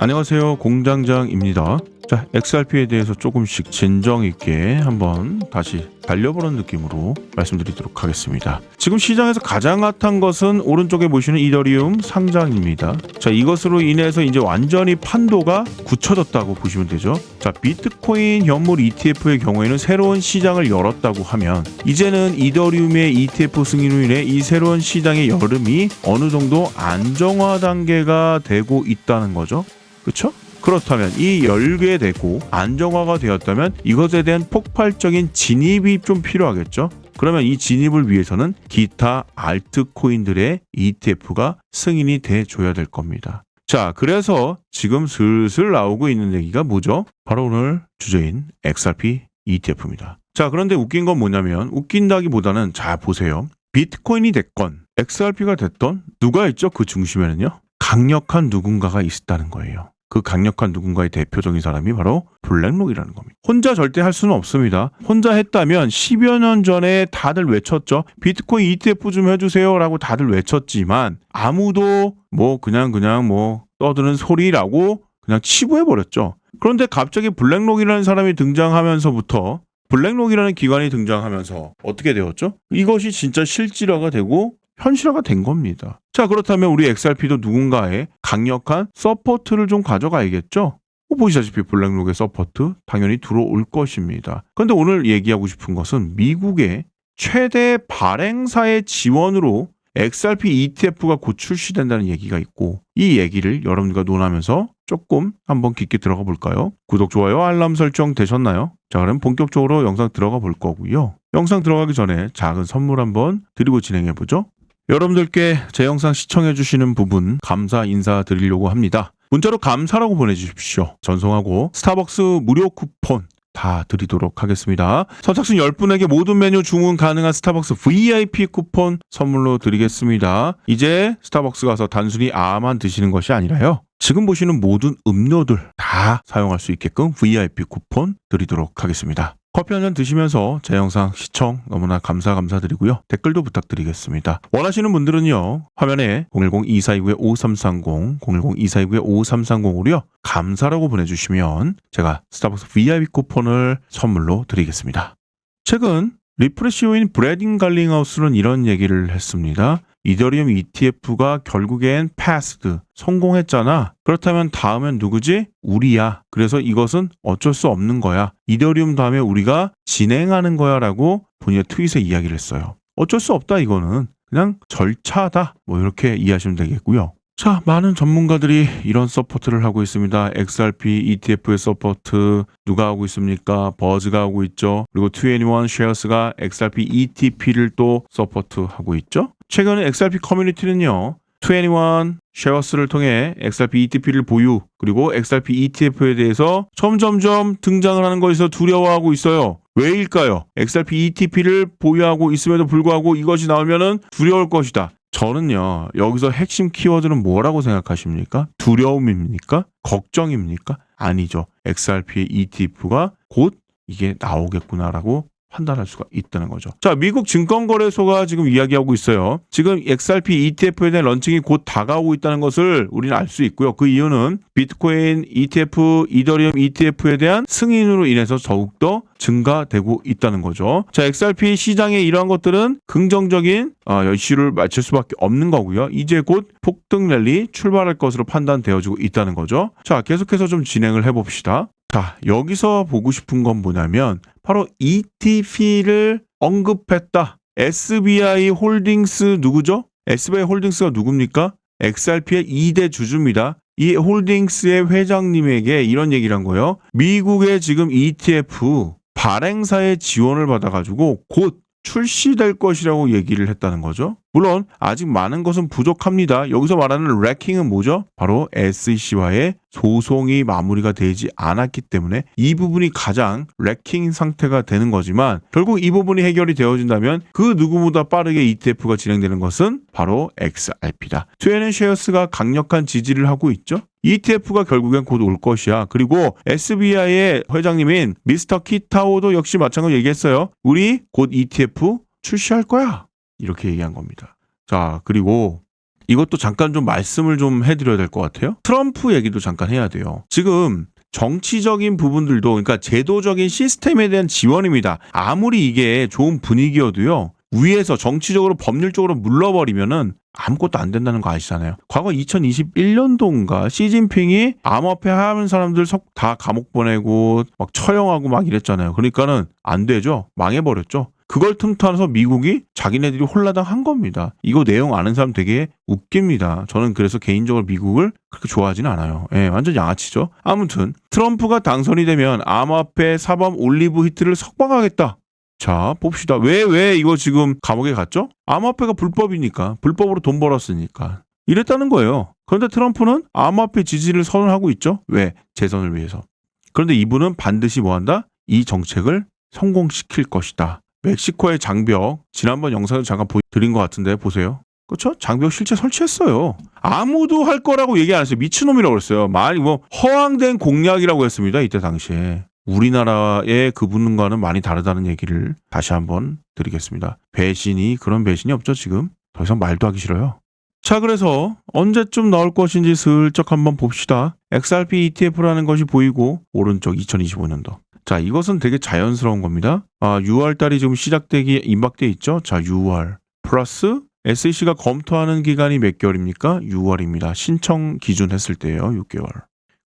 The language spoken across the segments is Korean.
안녕하세요. 공장장입니다. 자, XRP에 대해서 조금씩 진정 있게 한번 다시 달려보는 느낌으로 말씀드리도록 하겠습니다. 지금 시장에서 가장 핫한 것은 오른쪽에 보시는 이더리움 상장입니다. 자, 이것으로 인해서 이제 완전히 판도가 굳혀졌다고 보시면 되죠. 자, 비트코인 현물 ETF의 경우에는 새로운 시장을 열었다고 하면 이제는 이더리움의 ETF 승인으로 인해 이 새로운 시장의 여름이 어느 정도 안정화 단계가 되고 있다는 거죠. 그렇죠? 그렇다면 이 열게 되고 안정화가 되었다면 이것에 대한 폭발적인 진입이 좀 필요하겠죠. 그러면 이 진입을 위해서는 기타 알트코인들의 ETF가 승인이 돼 줘야 될 겁니다. 자, 그래서 지금 슬슬 나오고 있는 얘기가 뭐죠? 바로 오늘 주제인 XRP ETF입니다. 자, 그런데 웃긴 건 뭐냐면 웃긴다기보다는 자 보세요. 비트코인이 됐건 XRP가 됐던 누가 있죠? 그 중심에는요. 강력한 누군가가 있었다는 거예요. 그 강력한 누군가의 대표적인 사람이 바로 블랙록이라는 겁니다. 혼자 절대 할 수는 없습니다. 혼자 했다면 10여 년 전에 다들 외쳤죠. 비트코인 ETF 좀 해주세요라고 다들 외쳤지만 아무도 뭐 그냥 그냥 뭐 떠드는 소리라고 그냥 치부해 버렸죠. 그런데 갑자기 블랙록이라는 사람이 등장하면서부터 블랙록이라는 기관이 등장하면서 어떻게 되었죠? 이것이 진짜 실질화가 되고 현실화가 된 겁니다. 자, 그렇다면 우리 XRP도 누군가의 강력한 서포트를 좀 가져가야겠죠? 어, 보시다시피 블랙록의 서포트 당연히 들어올 것입니다. 그런데 오늘 얘기하고 싶은 것은 미국의 최대 발행사의 지원으로 XRP ETF가 곧 출시된다는 얘기가 있고 이 얘기를 여러분과 논하면서 조금 한번 깊게 들어가 볼까요? 구독, 좋아요, 알람 설정 되셨나요? 자, 그럼 본격적으로 영상 들어가 볼 거고요. 영상 들어가기 전에 작은 선물 한번 드리고 진행해 보죠. 여러분들께 제 영상 시청해 주시는 부분 감사 인사 드리려고 합니다. 문자로 감사라고 보내주십시오. 전송하고 스타벅스 무료 쿠폰 다 드리도록 하겠습니다. 선착순 10분에게 모든 메뉴 주문 가능한 스타벅스 VIP 쿠폰 선물로 드리겠습니다. 이제 스타벅스 가서 단순히 아만 드시는 것이 아니라요. 지금 보시는 모든 음료들 다 사용할 수 있게끔 VIP 쿠폰 드리도록 하겠습니다. 커피 한 잔 드시면서 제 영상 시청 너무나 감사 감사드리고요. 댓글도 부탁드리겠습니다. 원하시는 분들은요. 화면에 010-2429-5330, 010-2429-5330으로요. 감사라고 보내주시면 제가 스타벅스 VIP 쿠폰을 선물로 드리겠습니다. 최근 리프레시오인 브래딩 갈링하우스는 이런 얘기를 했습니다. 이더리움 ETF가 결국엔 패스드 성공했잖아. 그렇다면 다음엔 누구지? 우리야. 그래서 이것은 어쩔 수 없는 거야. 이더리움 다음에 우리가 진행하는 거야라고 본인의 트윗에 이야기를 했어요. 어쩔 수 없다 이거는 그냥 절차다. 뭐 이렇게 이해하시면 되겠고요. 자, 많은 전문가들이 이런 서포트를 하고 있습니다. XRP ETF의 서포트 누가 하고 있습니까? 버즈가 하고 있죠. 그리고 2NE1 쉐어스가 XRP ETP를 또 서포트하고 있죠. 최근에 XRP 커뮤니티는요. 2NE1 쉐어스를 통해 XRP ETP를 보유 그리고 XRP ETF에 대해서 점점점 등장을 하는 것에서 두려워하고 있어요. 왜일까요? XRP ETP를 보유하고 있음에도 불구하고 이것이 나오면은 두려울 것이다. 저는요, 여기서 핵심 키워드는 뭐라고 생각하십니까? 두려움입니까? 걱정입니까? 아니죠. XRP의 ETF가 곧 이게 나오겠구나라고 판단할 수가 있다는 거죠. 자, 미국 증권거래소가 지금 이야기하고 있어요. 지금 XRP ETF에 대한 런칭이 곧 다가오고 있다는 것을 우리는 알 수 있고요. 그 이유는 비트코인 ETF, 이더리움 ETF에 대한 승인으로 인해서 더욱더 증가되고 있다는 거죠. 자, XRP 시장에 이러한 것들은 긍정적인 어, 이슈를 맞출 수밖에 없는 거고요. 이제 곧 폭등 랠리 출발할 것으로 판단되어지고 있다는 거죠. 자, 계속해서 좀 진행을 해봅시다. 자, 여기서 보고 싶은 건 뭐냐면 바로 ETP를 언급했다. SBI 홀딩스 누구죠? SBI 홀딩스가 누굽니까? XRP의 2대 주주입니다. 이 홀딩스의 회장님에게 이런 얘기를 한 거예요. 미국의 지금 ETF 발행사의 지원을 받아가지고 곧 출시될 것이라고 얘기를 했다는 거죠. 물론 아직 많은 것은 부족합니다. 여기서 말하는 레킹은 뭐죠? 바로 SEC와의 소송이 마무리가 되지 않았기 때문에 이 부분이 가장 레킹 상태가 되는 거지만 결국 이 부분이 해결이 되어진다면 그 누구보다 빠르게 ETF가 진행되는 것은 바로 XRP다. 트웨는 쉐어스가 강력한 지지를 하고 있죠. ETF가 결국엔 곧 올 것이야. 그리고 SBI의 회장님인 미스터 키타오도 역시 마찬가지로 얘기했어요. 우리 곧 ETF 출시할 거야. 이렇게 얘기한 겁니다. 자, 그리고 이것도 잠깐 좀 말씀을 좀 해드려야 될 것 같아요. 트럼프 얘기도 잠깐 해야 돼요. 지금 정치적인 부분들도 그러니까 제도적인 시스템에 대한 지원입니다. 아무리 이게 좋은 분위기여도요. 위에서 정치적으로 법률적으로 물러버리면은 아무것도 안 된다는 거 아시잖아요. 과거 2021년도인가 시진핑이 암호화폐 하는 사람들 석 다 감옥 보내고 막 처형하고 막 이랬잖아요. 그러니까는 안 되죠. 망해버렸죠. 그걸 틈타서 미국이 자기네들이 홀라당 한 겁니다. 이거 내용 아는 사람 되게 웃깁니다. 저는 그래서 개인적으로 미국을 그렇게 좋아하진 않아요. 예, 완전 양아치죠. 아무튼 트럼프가 당선이 되면 암호화폐 사범 올리브 히트를 석방하겠다. 자, 봅시다. 왜, 왜 이거 지금 감옥에 갔죠? 암호화폐가 불법이니까. 불법으로 돈 벌었으니까. 이랬다는 거예요. 그런데 트럼프는 암호화폐 지지를 선언하고 있죠. 왜? 재선을 위해서. 그런데 이분은 반드시 뭐 한다? 이 정책을 성공시킬 것이다. 멕시코의 장벽, 지난번 영상에서 잠깐 보여드린 것 같은데 보세요. 그렇죠? 장벽 실제 설치했어요. 아무도 할 거라고 얘기 안 했어요. 미친놈이라고 그랬어요. 많이 뭐 허황된 공약이라고 했습니다. 이때 당시에. 우리나라의 그분과는 많이 다르다는 얘기를 다시 한번 드리겠습니다. 배신이 그런 배신이 없죠 지금. 더 이상 말도 하기 싫어요. 자 그래서 언제쯤 나올 것인지 슬쩍 한번 봅시다. XRP ETF라는 것이 보이고 오른쪽 2025년도. 자 이것은 되게 자연스러운 겁니다. 아 6월 달이 지금 시작되기 임박돼 있죠. 자 6월 플러스 SEC가 검토하는 기간이 몇 개월입니까? 6월입니다. 신청 기준 했을 때예요. 6개월.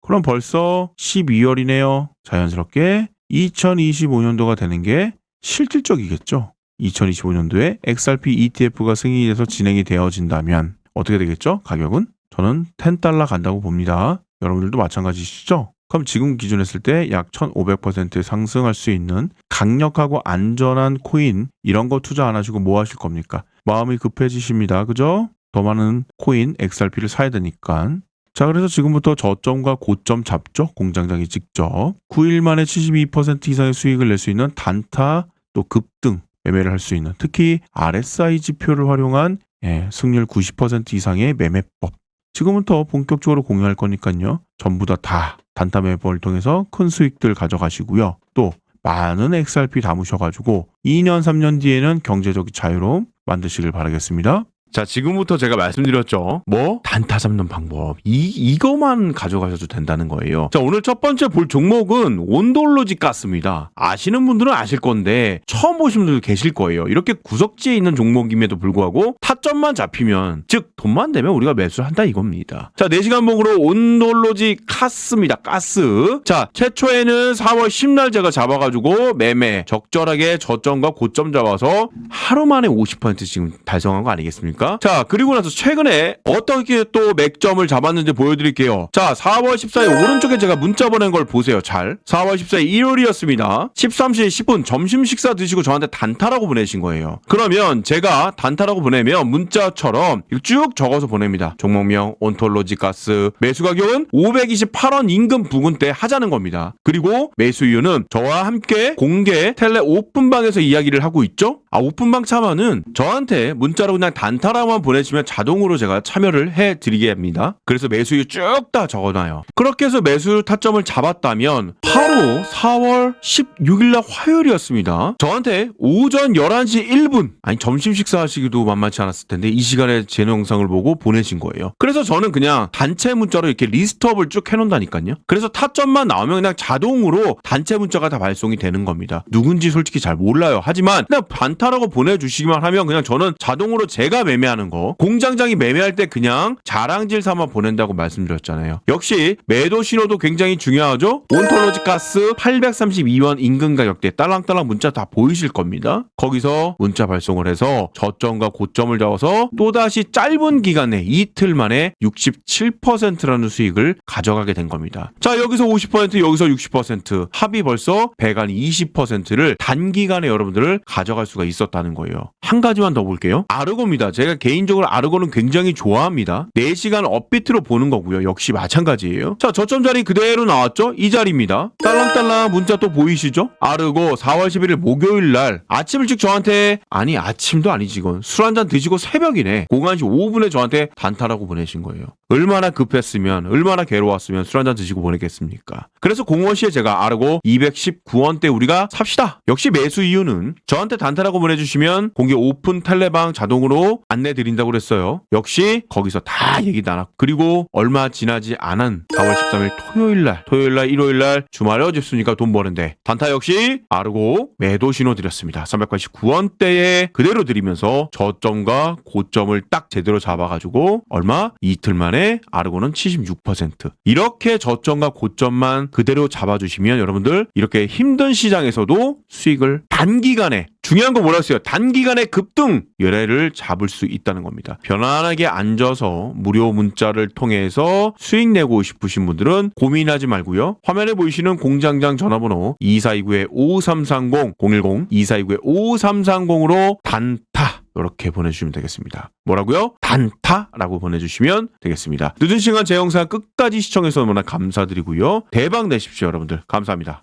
그럼 벌써 12월이네요. 자연스럽게 2025년도가 되는 게 실질적이겠죠. 2025년도에 XRP ETF가 승인이 돼서 진행이 되어진다면 어떻게 되겠죠? 가격은? 저는 10달러 간다고 봅니다. 여러분들도 마찬가지시죠? 그럼 지금 기준 했을 때 약 1500% 상승할 수 있는 강력하고 안전한 코인 이런 거 투자 안 하시고 뭐 하실 겁니까? 마음이 급해지십니다. 그죠? 더 많은 코인 XRP를 사야 되니까 자, 그래서 지금부터 저점과 고점 잡죠. 공장장이 직접 9일 만에 72% 이상의 수익을 낼 수 있는 단타 또 급등 매매를 할 수 있는 특히 RSI 지표를 활용한 예, 승률 90% 이상의 매매법. 지금부터 본격적으로 공유할 거니까요. 전부 다 다 단타 매매법을 통해서 큰 수익들 가져가시고요. 또 많은 XRP 담으셔가지고 2년, 3년 뒤에는 경제적 자유로움 만드시길 바라겠습니다. 자, 지금부터 제가 말씀드렸죠. 뭐? 단타 잡는 방법. 이, 이거만 가져가셔도 된다는 거예요. 자, 오늘 첫 번째 볼 종목은 온돌로지 가스입니다. 아시는 분들은 아실 건데, 처음 보신 분들도 계실 거예요. 이렇게 구석지에 있는 종목임에도 불구하고, 타점만 잡히면, 즉, 돈만 되면 우리가 매수를 한다 이겁니다. 자, 4시간 봉으로 온돌로지 카스입니다. 가스. 자, 최초에는 4월 10날 제가 잡아가지고, 매매, 적절하게 저점과 고점 잡아서, 하루 만에 50% 지금 달성한 거 아니겠습니까? 자, 그리고 나서 최근에 어떻게 또 맥점을 잡았는지 보여드릴게요. 자, 4월 14일 오른쪽에 제가 문자 보낸 걸 보세요. 잘. 4월 14일 일요일이었습니다. 13시 10분 점심 식사 드시고 저한테 단타라고 보내신 거예요. 그러면 제가 단타라고 보내면 문자처럼 쭉 적어서 보냅니다. 종목명, 온톨로지 가스, 매수 가격은 528원 인근 부근대 하자는 겁니다. 그리고 매수 이유는 저와 함께 공개 텔레 오픈방에서 이야기를 하고 있죠? 아, 오픈방 참여는 저한테 문자로 그냥 단타라고만 보내시면 자동으로 제가 참여를 해 드리게 합니다. 그래서 매수 이유 쭉다 적어놔요. 그렇게 해서 매수 타점을 잡았다면 바로 4월 16일날 화요일이었습니다. 저한테 오전 11시 1분, 아니 점심 식사하시기도 만만치 않았을 텐데 이 시간에 제 영상을 보고 보내신 거예요. 그래서 저는 그냥 단체 문자로 이렇게 리스트업을 쭉 해놓는다니까요. 그래서 타점만 나오면 그냥 자동으로 단체 문자가 다 발송이 되는 겁니다. 누군지 솔직히 잘 몰라요. 하지만 그냥 반 타라고 보내주시기만 하면 그냥 저는 자동으로 제가 매매하는 거 공장장이 매매할 때 그냥 자랑질 삼아 보낸다고 말씀드렸잖아요. 역시 매도 신호도 굉장히 중요하죠. 온톨로지 가스 832원 인근 가격대 딸랑딸랑 문자 다 보이실 겁니다. 거기서 문자 발송을 해서 저점과 고점을 잡아서 또다시 짧은 기간에 이틀 만에 67%라는 수익을 가져가게 된 겁니다. 자 여기서 50% 여기서 60% 합이 벌써 배간 20%를 단기간에 여러분들을 가져갈 수가 있 었다는 거예요. 한 가지만 더 볼게요. 아르고입니다. 제가 개인적으로 아르고는 굉장히 좋아합니다. 4시간 업비트로 보는 거고요. 역시 마찬가지예요. 자 저점 자리 그대로 나왔죠? 이 자리입니다. 딸랑딸랑 문자 또 보이시죠? 아르고 4월 11일 목요일 날 아침 일찍 저한테 아니 아침도 아니지 이건 술 한 잔 드시고 새벽이네 01시 5분에 저한테 단타라고 보내신 거예요. 얼마나 급했으면 얼마나 괴로웠으면 술 한 잔 드시고 보냈겠습니까? 그래서 01시에 제가 아르고 219원대 우리가 삽시다. 역시 매수 이유는 저한테 단타라고 보내주시면 공개 오픈 텔레방 자동으로 안내 드린다고 그랬어요. 역시 거기서 다 얘기 나눴고 그리고 얼마 지나지 않은 4월 13일 토요일 날, 토요일 날, 일요일 날 주말에 어제 쓰니까 돈 버는데 단타 역시 아르고 매도 신호 드렸습니다. 389원대에 그대로 드리면서 저점과 고점을 딱 제대로 잡아가지고 얼마? 이틀 만에 아르고는 76% 이렇게 저점과 고점만 그대로 잡아주시면 여러분들 이렇게 힘든 시장에서도 수익을 단기간에 중요한 거 뭐라 했어요? 단기간에 급등 열애를 잡을 수 있다는 겁니다. 편안하게 앉아서 무료 문자를 통해서 수익 내고 싶으신 분들은 고민하지 말고요. 화면에 보이시는 공장장 전화번호 2429-5330 010-2429-5330으로 단타 이렇게 보내주시면 되겠습니다. 뭐라고요? 단타라고 보내주시면 되겠습니다. 늦은 시간 제 영상 끝까지 시청해서 너무나 감사드리고요. 대박 내십시오, 여러분들. 감사합니다.